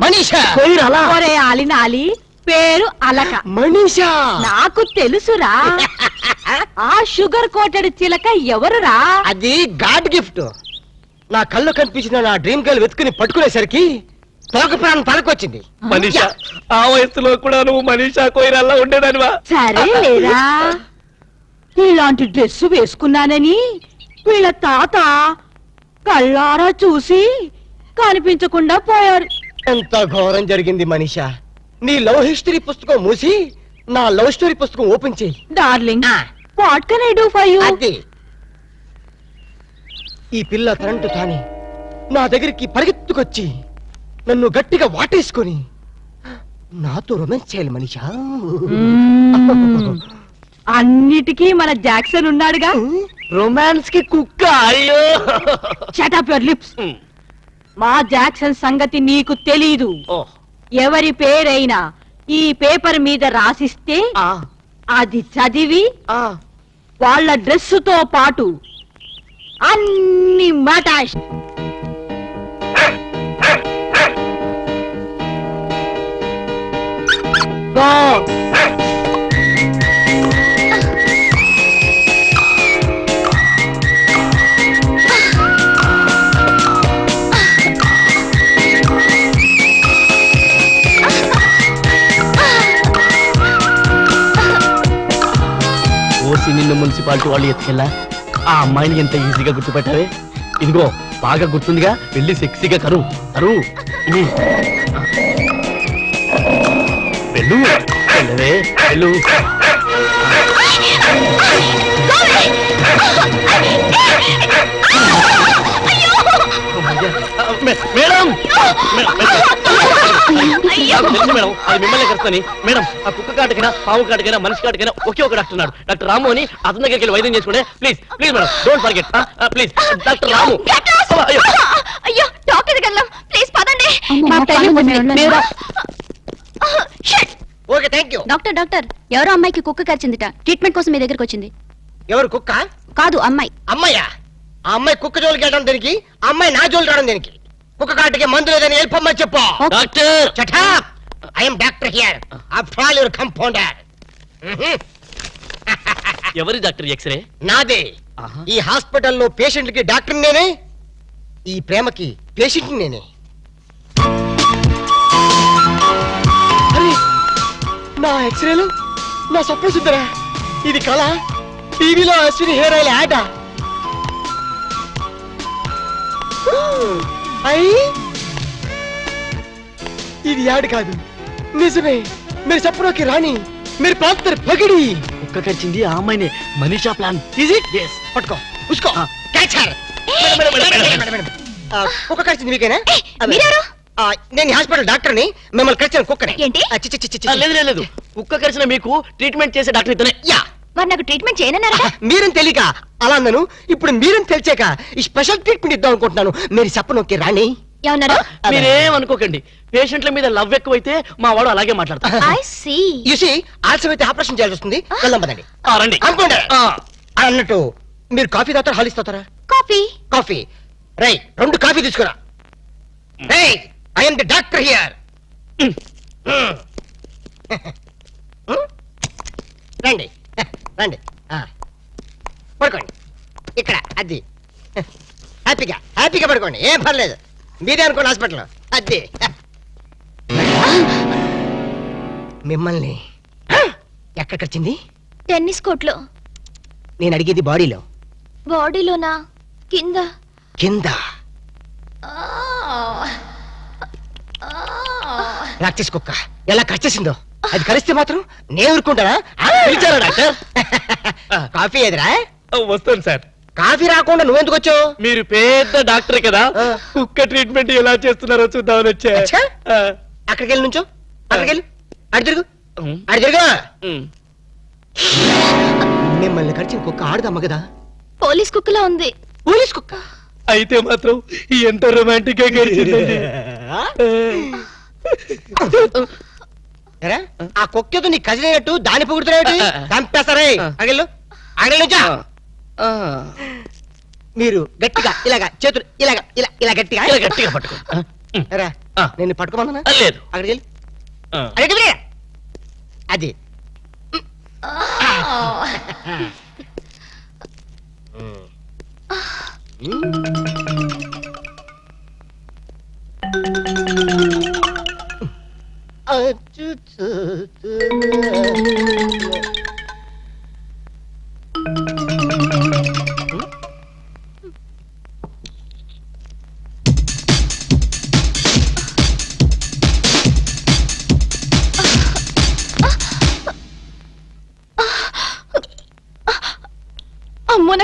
మనీషా! కొయిరాలా ఒరే ఆలినాలి పేరు అలక. మనీషా! నాకు తెలుసురా. ఆ షుగర్ కోటెడ్ చిలక ఎవరురా? అది గాడ్ గిఫ్ట్. నా కళ్ళు కనిపించిన నా డ్రీమ్ గర్ల్ వెతుకుని పట్టుకునేసరికి తోక ప్రాణం తలకొచ్చింది. మనీషా ఆ వయసులో కూడా నువ్వు మనీషా కొయిరాల్లా ఉండేదానివా? సరే లేరా ఇలాంటి డ్రెస్ వేసుకున్నానని వీళ్ళ తాత కళ్ళారా చూసి కనిపించకుండా పోయారు. ఎంత ఘోరం జరిగింది మనీషా. నీ లవ్ హిస్టరీ పుస్తకం మూసి నా లవ్ స్టోరీ పుస్తకం ఓపెన్ చేయి. Darling. What can I do for you? అది. ఈ పిల్ల తనంటు తానే. నా దగ్గరికి పరిగెత్తుకొచ్చి నన్ను గట్టిగా వాటేసుకొని నాతో రొమాన్స్ చేయాలి మనిషా. అన్నిటికీ మన జాక్సన్ ఉన్నాడుగా. రొమాన్స్కి కుక్క అయ్యో. షటప్ యువర్ లిప్స్ మా జాక్సన్ సంగతి నీకు తెలీదు. ఓ, ఎవరి పేరైనా ఈ పేపర్ మీద రాసిస్తే ఆ, అది చదివి ఆ. వాళ్ళ డ్రెస్సుతో పాటు అన్ని మటాష్ గో మున్సిపాలిటీ వాళ్ళు ఎత్తుకెళ్ళా ఆ అమ్మాయిని ఎంత ఈజీగా గుర్తుపెట్టావే? ఇదిగో బాగా గుర్తుందిగా వెళ్ళి సెక్సీగా కరు కరు ఉమ్. వెళ్ళు. వెళ్ళవే వెళ్ళు. మేడం! మేడం అది మిమ్మల్ని కలుస్తాని మేడం ఆ కుక్క కాటకైనా పాము కాటకైనా మనిషి కాటకైనా ఒకే ఒక డాక్టర్ ఉన్నాడు. డాక్టర్ రాము అని అతని దగ్గరికి వెళ్ళి వైద్యం చేసుకుంటే please please madam don't forget please doctor Ramu. అయ్యో. అయ్యో డాక్టర్ దగ్గర ప్లీజ్ పదండి! Okay thank you doctor doctor ఎవరో అమ్మాయికి కుక్క కరిచిందిట. ట్రీట్మెంట్ కోసం మీ దగ్గరకు వచ్చింది. ఎవరు కుక్క? కాదు అమ్మాయి. అమ్మాయ్యా ఆ అమ్మాయి కుక్క జోలికి వెళ్ళడం దేనికి? ఆ అమ్మాయి నా జోలికి రావడం దేనికి? కుక్క కాటికి మందు లేదని వెళ్ళిపోమ్మని చెప్పు. Doctor చటా I'm doctor here after all your compounder ఎవరి డాక్టర్ ఎక్స్రే? నాదే. ఈ హాస్పిటల్లో పేషెంట్కి డాక్టర్ నేనే. ఈ ప్రేమకి పేషెంట్ నేనే. అరే నా ఎక్స్రేలు? నా స్వప్న సుందరా? ఇది కళ? టీవీలో అశ్విని హెయిర్ ఆయిల్ యాడ్? అయ్యి. ఇది యాడ్ కాదు. నిజమే. మీరు చెప్పడానికి రాణి మీరు ప్రాంతర్ పగిడి కుక్క కరిచింది ఆ అమ్మాయినే. మనీషా ప్లాన్. ఈజీ ఎస్ పట్టుకో. ఉసుకో. క్యాచ్ హర్ కుక్క కరిచింది మీకేనా. మీరెవరు? నేను హాస్పిటల్ డాక్టర్ని మిమ్మల్ని కరిచిన కుక్కనే. ఏంటి? లేదు లేదు, లేదు. కుక్క కరిచిన మీకు ట్రీట్మెంట్ చేసే డాక్టర్ ఇతనే. యా. మరి నాకు ట్రీట్మెంట్ చేయనన్నారా మీరని తెలియక? అలా అన్నాను. ఇప్పుడు మీరని తెలిసాక ఈ స్పెషల్ ట్రీట్మెంట్ ఇద్దాం అనుకుంటున్నాను. మీరు చెప్పనొక్కి రాణి. మీరేం అనుకోకండి. పేషెంట్ల మీద లవ్ ఎక్కువైతే మా వాడు అలాగే మాట్లాడతారు ఐ సీ యూసి ఆలస్యం అయితే ఆపరేషన్ చేయాల్సి వస్తుంది. వెళ్దాం పదండి. ఆ, రండి. అనుకోండి. ఆ, అన్నట్టు మీరు కాఫీ తాగుతారా హాలిస్ తాగుతారా? కాఫీ. కాఫీ. రై రెండు కాఫీ తీసుకురా. Rai I'm the doctor here రండి. రండి. ఆ. పడుకోండి. ఇక్కడ అది. హ్యాపీగా. హ్యాపీగా పడుకోండి. ఏం పర్లేదు. మీరే అనుకోండి హాస్పిటల్ అది. మిమ్మల్ని ఎక్కడికి వచ్చింది టెన్నిస్ కోర్ట్లో. నేను అడిగేది బాడీలో. బాడీలోనా? కింద. కింద. ప్రాక్టీస్ కుక్క. ఎలా కరిచేసిందో అది కరిస్తే మాత్రం నేను ఊరుకుంటానా? పిలిచారా డాక్టర్? కాఫీ ఎదురా వస్తాను సార్. కాఫీ రాకుండా నువ్వెందుకు వచ్చావు? మీరు పెద్ద డాక్టర్ కదా. కుక్క ట్రీట్మెంట్ ఎలా చేస్తున్నారో చూద్దామని వచ్చా. అక్కడికి వెళ్ళి నుంచో. అక్కడికి వెళ్ళి అడి తిరుగు. అడి తిరుగు. మిమ్మల్ని కరిచిన కుక్క ఆడదమ్మ కదా. పోలీస్ కుక్కలా ఉంది. పోలీస్ కుక్క? అయితే మాత్రం ఎంత రొమాంటిక్గా గడిచిందండి. ఆ కుక్కతో నీ కజిన్ అయినట్టు దాని పొగుడుతున్నాయి. చంపేస్తారే. ఆ. అగలు అగలు నుంచో ఆ, మీరు గట్టిగా ఇలాగా చేతులు ఇలాగా ఇలా ఇలా గట్టిగా. ఇలా గట్టిగా పట్టుకో. నేను పట్టుకోమన్నా లేదు. అక్కడికి వెళ్ళి వెళ్ళి. అది అమ్మో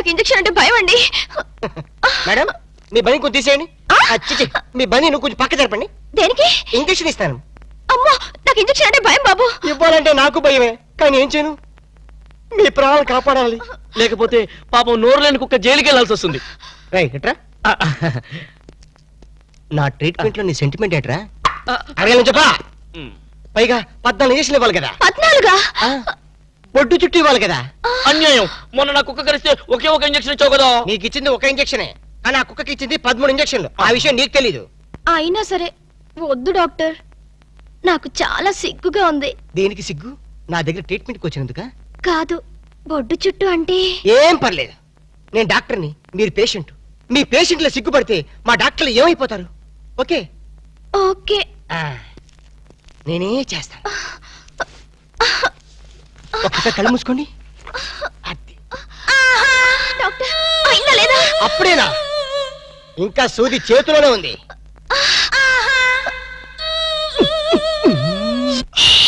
నాకు ఇంజక్షన్ అంటే భయం అండి. మేడం మీ బని కొంచెం తీసేయండి. మీ బని నువ్వు కొంచెం పక్క జరపండి. దేనికి? ఇంజక్షన్ ఇస్తాను. అమ్మో నాకు ఇంజక్షన్ అంటే భయం బాబు. ఇవ్వాలంటే నాకు భయమే కానీ ఏం చేయను? మీ ప్రాణాలు కాపాడాలి. లేకపోతే పాపం నోరు లేని కుక్క జైలుకి వెళ్ళాల్సి వస్తుంది. రైట్ ఎట్రా నా ట్రీట్మెంట్లో నీ సెంటిమెంట్ ఏట్రా? అడగాలని చెప్పా. పైగా పద్నాలుగు ఇంజక్షన్ ఇవ్వాలి కదా. పద్నాలుగా? బొడ్డు చుట్టూ ఇవ్వాలి కదా. అన్యాయం. మొన్న నా కుక్క కరిస్తే ఒకే ఒక ఇంజక్షన్ ఇచ్చావు కదా. నీకు ఇచ్చింది ఒక ఇంజక్షనే. కానీ ఆ కుక్కకి ఇచ్చింది పదమూడు ఇంజక్షన్లు. ఆ విషయం నీకు తెలీదు. అయినా సరే వద్దు డాక్టర్. నాకు చాలా సిగ్గుగా ఉంది. దేనికి సిగ్గు? నా దగ్గర ట్రీట్మెంట్కి వచ్చినందుక? కాదు బొడ్డు చుట్టూ అంటే? ఏం పర్లేదు. నేను డాక్టర్ని మీరు పేషెంట్. మీ పేషెంట్లు సిగ్గుపడితే మా డాక్టర్లు ఏమైపోతారు? ఓకే? ఓకే. ఆ, నేనే చేస్తాను. ఒక్కసారి కళ్ళు మూసుకోండి అది. డాక్టర్ అయిందా లేదా? అప్పుడేనా? ఇంకా సూది చేతిలోనే ఉంది.